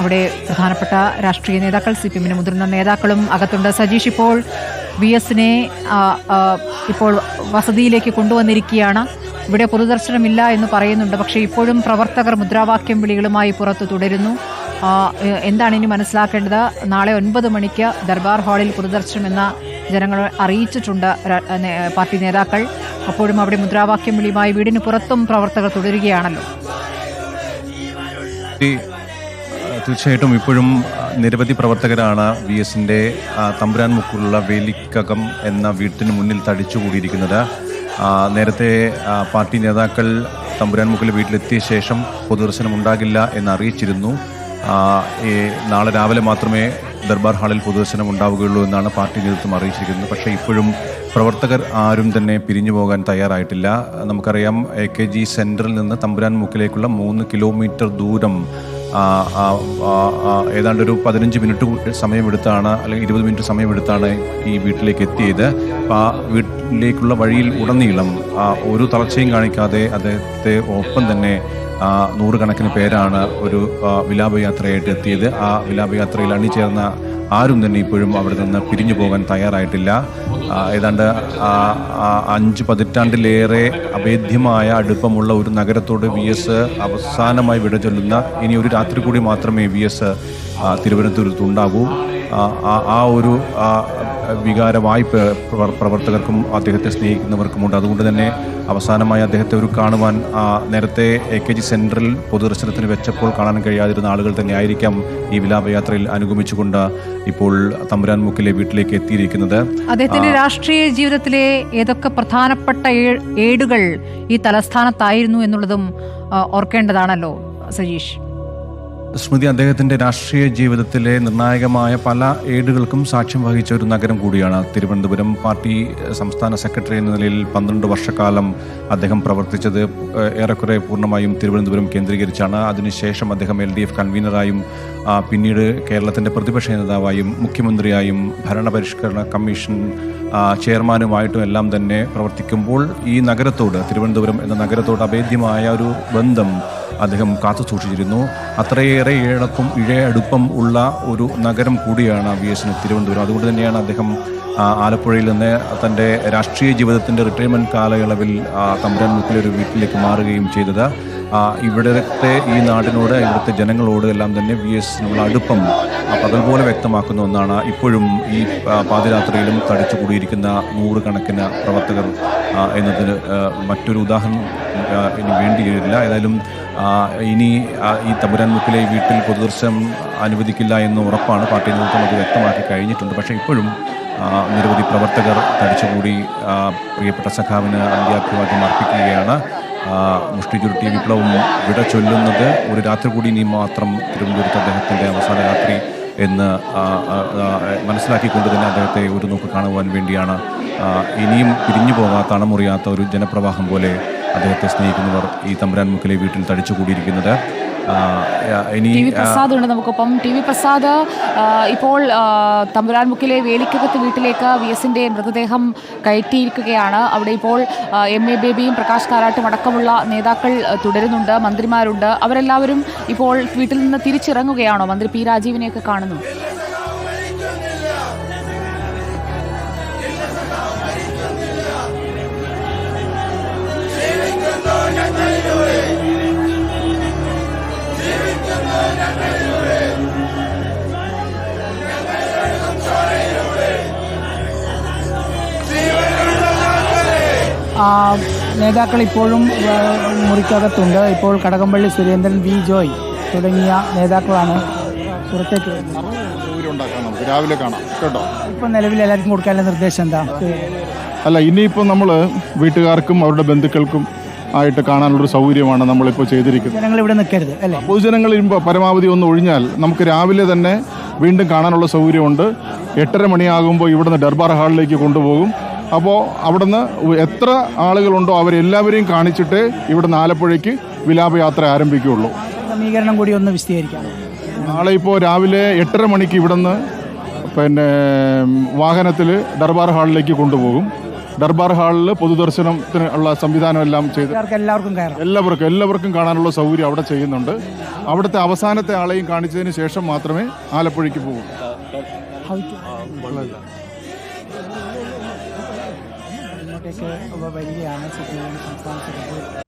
അവിടെ പ്രധാനപ്പെട്ട രാഷ്ട്രീയ നേതാക്കൾ സി പി എമ്മിന് മുതിർന്ന നേതാക്കളും അകത്തുണ്ട്. സജീഷ് ഇപ്പോൾ വി എസിനെ ഇപ്പോൾ വസതിയിലേക്ക് കൊണ്ടുവന്നിരിക്കുകയാണ്. ഇവിടെ പൊതുദർശനമില്ല എന്ന് പറയുന്നുണ്ട്. പക്ഷേ ഇപ്പോഴും പ്രവർത്തകർ മുദ്രാവാക്യം വിളികളുമായി പുറത്തു തുടരുന്നു. എന്താണ് ഇനി മനസ്സിലാക്കേണ്ടത്? നാളെ ഒൻപത് മണിക്ക് ദർബാർ ഹാളിൽ പൊതുദർശനമെന്ന ജനങ്ങൾ അറിയിച്ചിട്ടുണ്ട് പാർട്ടി നേതാക്കൾ. അപ്പോഴും അവിടെ മുദ്രാവാക്യം വിളിയുമായി വീടിന് പുറത്തും പ്രവർത്തകർ തുടരുകയാണല്ലോ. തീർച്ചയായിട്ടും ഇപ്പോഴും നിരവധി പ്രവർത്തകരാണ് വി എസിന്റെ തമ്പുരാൻ മുക്കുള്ള വേലിക്കകം എന്ന വീട്ടിന് മുന്നിൽ തടിച്ചുകൂടിയിരിക്കുന്നത് നേരത്തെ പാർട്ടി നേതാക്കൾ തമ്പുരാൻ മുക്കിലെ വീട്ടിലെത്തിയ ശേഷം പൊതുദർശനം ഉണ്ടാകില്ല എന്ന് അറിയിച്ചിരുന്നു നാളെ രാവിലെ മാത്രമേ ദർബാർ ഹാളിൽ പൊതുദർശനം ഉണ്ടാവുകയുള്ളൂ എന്നാണ് പാർട്ടി നേതൃത്വം അറിയിച്ചിരിക്കുന്നത്. പക്ഷേ ഇപ്പോഴും പ്രവർത്തകർ ആരും തന്നെ പിരിഞ്ഞു പോകാൻ തയ്യാറായിട്ടില്ല. നമുക്കറിയാം എ കെ ജി സെന്ററിൽ നിന്ന് തമ്പുരാൻ മുക്കിലേക്കുള്ള മൂന്ന് കിലോമീറ്റർ ദൂരം ഏതാണ്ട് ഒരു പതിനഞ്ച് മിനിറ്റ് സമയമെടുത്താണ് അല്ലെങ്കിൽ ഇരുപത് മിനിറ്റ് സമയമെടുത്താണ് ഈ വീട്ടിലേക്ക് എത്തിയത്. അപ്പോൾ ആ വീട്ടിലേക്കുള്ള വഴിയിൽ ഉടനീളം ഒരു തളർച്ചയും കാണിക്കാതെ അദ്ദേഹത്തെ ഒപ്പം തന്നെ നൂറുകണക്കിന് പേരാണ് ഒരു വിലാപയാത്രയായിട്ട് എത്തിയത്. ആ വിലാപയാത്രയിൽ അണിചേർന്ന ആരും തന്നെ ഇപ്പോഴും അവിടെ നിന്ന് പിരിഞ്ഞു പോകാൻ തയ്യാറായിട്ടില്ല. ഏതാണ്ട് അഞ്ച് പതിറ്റാണ്ടിലേറെ അഭേദ്യമായ അടുപ്പമുള്ള ഒരു നഗരത്തോട് വി എസ് അവസാനമായി വിട ചൊല്ലുന്ന ഇനി ഒരു രാത്രി കൂടി മാത്രമേ വി എസ് തിരുവനന്തപുരത്തുണ്ടാകൂ ആ, ഒരു വികാരമായി പ്ര- പ്രവർ- പ്രവർത്തകർക്കും അദ്ദേഹത്തെ സ്നേഹിക്കുന്നവർക്കുമുണ്ട്. അതുകൊണ്ട് തന്നെ അവസാനമായി അദ്ദേഹത്തെ ഒരു കാണുവാൻ ആ, നേരത്തെ എ കെ ജി സെന്ററിൽ പൊതുദർശനത്തിന് വെച്ചപ്പോൾ കാണാൻ കഴിയാതിരുന്ന ആളുകൾ തന്നെയായിരിക്കാം ഈ വിലാപയാത്രയിൽ അനുഗമിച്ചുകൊണ്ട് ഇപ്പോൾ തമ്പുരാൻ മുക്കിലെ വീട്ടിലേക്ക് എത്തിയിരിക്കുന്നത്. അദ്ദേഹത്തിന്റെ രാഷ്ട്രീയ ജീവിതത്തിലെ ഏതൊക്കെ പ്രധാനപ്പെട്ട ഏടുകൾ ഈ തലസ്ഥാനത്തായിരുന്നു എന്നുള്ളതും ഓർക്കേണ്ടതാണല്ലോ സജീഷ്. സ്മൃതി അദ്ദേഹത്തിന്റെ രാഷ്ട്രീയ ജീവിതത്തിലെ നിർണായകമായ പല ഏടുകൾക്കും സാക്ഷ്യം വഹിച്ച ഒരു നഗരം കൂടിയാണ്. തിരുവനന്തപുരം പാർട്ടി സംസ്ഥാന സെക്രട്ടറി എന്ന നിലയിൽ പന്ത്രണ്ട് വർഷക്കാലം അദ്ദേഹം പ്രവർത്തിച്ചത് ഏറെക്കുറെ പൂർണമായും തിരുവനന്തപുരം കേന്ദ്രീകരിച്ചാണ്. അതിനുശേഷം അദ്ദേഹം എൽ ഡി എഫ് കൺവീനറായും പിന്നീട് കേരളത്തിന്റെ പ്രതിപക്ഷ നേതാവായും മുഖ്യമന്ത്രിയായും ഭരണപരിഷ്കരണ കമ്മീഷൻ ചെയർമാനുമായിട്ടും എല്ലാം തന്നെ പ്രവർത്തിക്കുമ്പോൾ ഈ നഗരത്തോട് തിരുവനന്തപുരം എന്ന നഗരത്തോട് അഭേദ്യമായ ഒരു ബന്ധം അദ്ദേഹം കാത്തു സൂക്ഷിച്ചിരുന്നു അത്രയേറെ ഇഴടപ്പം ഇഴയടുപ്പം ഉള്ള ഒരു നഗരം കൂടിയാണ് വി എസിന് തിരുവനന്തപുരം. അതുകൊണ്ട് തന്നെയാണ് അദ്ദേഹം ആലപ്പുഴയിൽ നിന്ന് തന്റെ രാഷ്ട്രീയ ജീവിതത്തിന്റെ റിട്ടയർമെന്റ് കാലയളവിൽ തമ്പുരാൻ മുക്കിലെ ഒരു വീട്ടിലേക്ക് മാറുകയും ചെയ്തത്. ഇവിടത്തെ ഈ നാടിനോട് ഇവിടുത്തെ ജനങ്ങളോട് എല്ലാം തന്നെ വി എസിനുള്ള അടുപ്പം പകൽ പോലെ വ്യക്തമാക്കുന്ന ഒന്നാണ്. ഇപ്പോഴും ഈ പാതിരാത്രിയിലും തടിച്ചു കൂടിയിരിക്കുന്ന നൂറുകണക്കിന് പ്രവർത്തകർ എന്നതിന് മറ്റൊരു ഉദാഹരണം ഇനി വേണ്ടിയില്ല ഏതായാലും ഇനി ഈ തമ്പുരാൻ മുക്കിലെ വീട്ടിൽ പൊതുദർശനം അനുവദിക്കില്ല എന്ന് ഉറപ്പാണ്. പാർട്ടി നേതൃത്വം അത് വ്യക്തമാക്കി കഴിഞ്ഞിട്ടുണ്ട്. പക്ഷേ ഇപ്പോഴും നിരവധി പ്രവർത്തകർ തടിച്ചുകൂടി പ്രിയപ്പെട്ട സഖാവിന് അന്ത്യാഭിവാദ്യം അർപ്പിക്കുകയാണ്. മുഷ്ടി ചുരുട്ടി വിപ്ലവം വിട ചൊല്ലുന്നത് ഒരു രാത്രി കൂടി ഇനി മാത്രം തിരുവനന്തപുരത്ത് അദ്ദേഹത്തിന്റെ അവസാന രാത്രി എന്ന് മനസ്സിലാക്കിക്കൊണ്ട് തന്നെ അദ്ദേഹത്തെ ഒരു നോക്ക് കാണുവാൻ വേണ്ടിയാണ് ഇനിയും പിരിഞ്ഞു പോകാത്ത അണമുറിയാത്ത ഒരു ജനപ്രവാഹം പോലെ അദ്ദേഹത്തെ സ്നേഹിക്കുന്നവർ ഈ തമ്പുരാൻ മുക്കിലെ വീട്ടിൽ തടിച്ചു കൂടിയിരിക്കുന്നത്. ഇനി ടി വി ആ, പ്രസാദ് ഉണ്ട് നമുക്കൊപ്പം. ടി വി പ്രസാദ് ഇപ്പോൾ തമ്പുരാൻ തമ്പുരാൻമുക്കിലെ വേലിക്കകത്ത് വീട്ടിലേക്ക് വി എസിന്റെ മൃതദേഹം കയറ്റിയിരിക്കുകയാണ്. അവിടെ ഇപ്പോൾ എം എ ബേബിയും പ്രകാശ് കാരാട്ടും അടക്കമുള്ള നേതാക്കൾ തുടരുന്നുണ്ട് മന്ത്രിമാരുണ്ട്. അവരെല്ലാവരും ഇപ്പോൾ വീട്ടിൽ നിന്ന് തിരിച്ചിറങ്ങുകയാണോ? മന്ത്രി പി രാജീവിനെയൊക്കെ കാണുന്നു. നേതാക്കൾ ഇപ്പോഴും മുറിക്കകത്തുണ്ട്. ഇപ്പോൾ കടകംപള്ളി സുരേന്ദ്രൻ വി. ജോയ് തുടങ്ങിയ നേതാക്കളാണ് പുറത്തേക്ക് രാവിലെ കാണാം. കേട്ടോ? ഇപ്പം നിലവിൽ എല്ലാവർക്കും കൊടുക്കാനുള്ള നിർദ്ദേശം എന്താ? അല്ല ഇനിയിപ്പോൾ നമ്മൾ വീട്ടുകാർക്കും അവരുടെ ബന്ധുക്കൾക്കും ആയിട്ട് കാണാനുള്ളൊരു സൗകര്യമാണ് നമ്മളിപ്പോൾ ചെയ്തിരിക്കുന്നത്. ജനങ്ങൾ ഇവിടെ നിൽക്കരുത് അല്ലേ? പൊതുജനങ്ങൾ പരമാവധി ഒന്ന് ഒഴിഞ്ഞാൽ നമുക്ക് രാവിലെ തന്നെ വീണ്ടും കാണാനുള്ള സൗകര്യമുണ്ട്. എട്ടര മണിയാകുമ്പോൾ ഇവിടുന്ന് ദർബാർ ഹാളിലേക്ക് കൊണ്ടുപോകും. അപ്പോൾ അവിടുന്ന് എത്ര ആളുകളുണ്ടോ അവരെല്ലാവരെയും കാണിച്ചിട്ട് ഇവിടുന്ന് ആലപ്പുഴയ്ക്ക് വിലാപയാത്ര ആരംഭിക്കുകയുള്ളൂ. ക്രമീകരണം കൂടി ഒന്ന് വിശദീകരിക്കാം നാളെ ഇപ്പോൾ രാവിലെ എട്ടര മണിക്ക് ഇവിടുന്ന് പിന്നെ വാഹനത്തിൽ ദർബാർ ഹാളിലേക്ക് കൊണ്ടുപോകും. ദർബാർ ഹാളിൽ പൊതുദർശനത്തിന് ഉള്ള സംവിധാനം എല്ലാം ചെയ്ത് എല്ലാവർക്കും എല്ലാവർക്കും എല്ലാവർക്കും എല്ലാവർക്കും കാണാനുള്ള സൗകര്യം അവിടെ ചെയ്യുന്നുണ്ട്. അവിടുത്തെ അവസാനത്തെ ആളെയും കാണിച്ചതിന് ശേഷം മാത്രമേ ആലപ്പുഴയ്ക്ക് പോകും. Becker, Robert Iliana, zu dem Konstanze